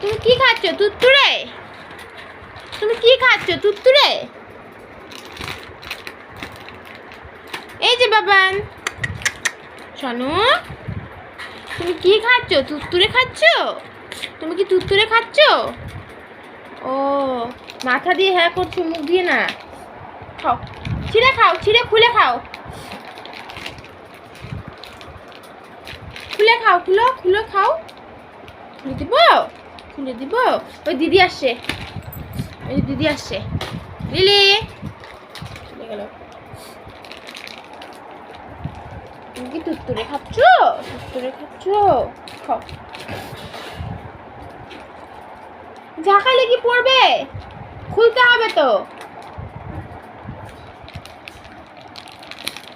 তুমি কি খাচ্ছ, তুত্তুরে? তুমি কি খাচ্ছ, তুত্তুরে? এই যে বাবান। শোনো, তুমি কি খাচ্ছ, তুত্তুরে খাচ্ছ? তুমি কি তুত্তুরে খাচ্ছ? ও, মাথা দিয়ে হ্যাঁ করছ, মুখ দিয়ে না? খাও, ছিঁড়ে খাও, ছিঁড়ে খুলে খাও। খুলে খাও, খুলো, খুলে, খাও। খুলে দিব? খুলে দিব। ওই দিদি আসছে। ওই দিদি আসছে। লিলি! চলে গেল। কি তুত্তুরে খাচ্ছ? তুত্তুরে খাচ্ছ? কি পড়বে? খুলতে হবে তো।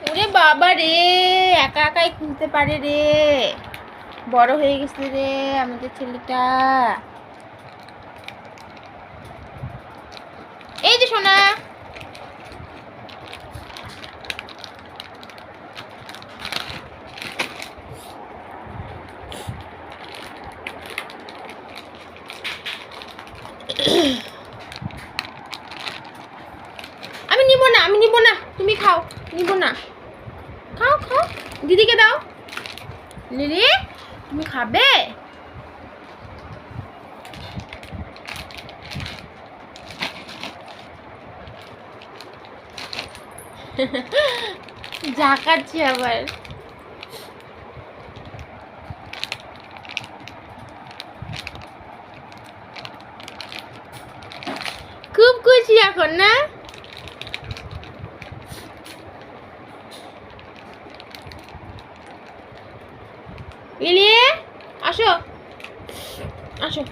ওরে বাবা রে, একা একাই খুলতে পারে রে। বড় হয়ে গেছে রে আমাদের ছেলেটা। এই যে সোনা। আমি নিব না, আমি নিব না, তুমি খাও, নিব না। খাও খাও, দিদিকে দাও। লিলি? তুমি খাবে? ঝাঁকাচ্ছি আবার। খুব খুশি এখন না? লিলি আসো। আসো।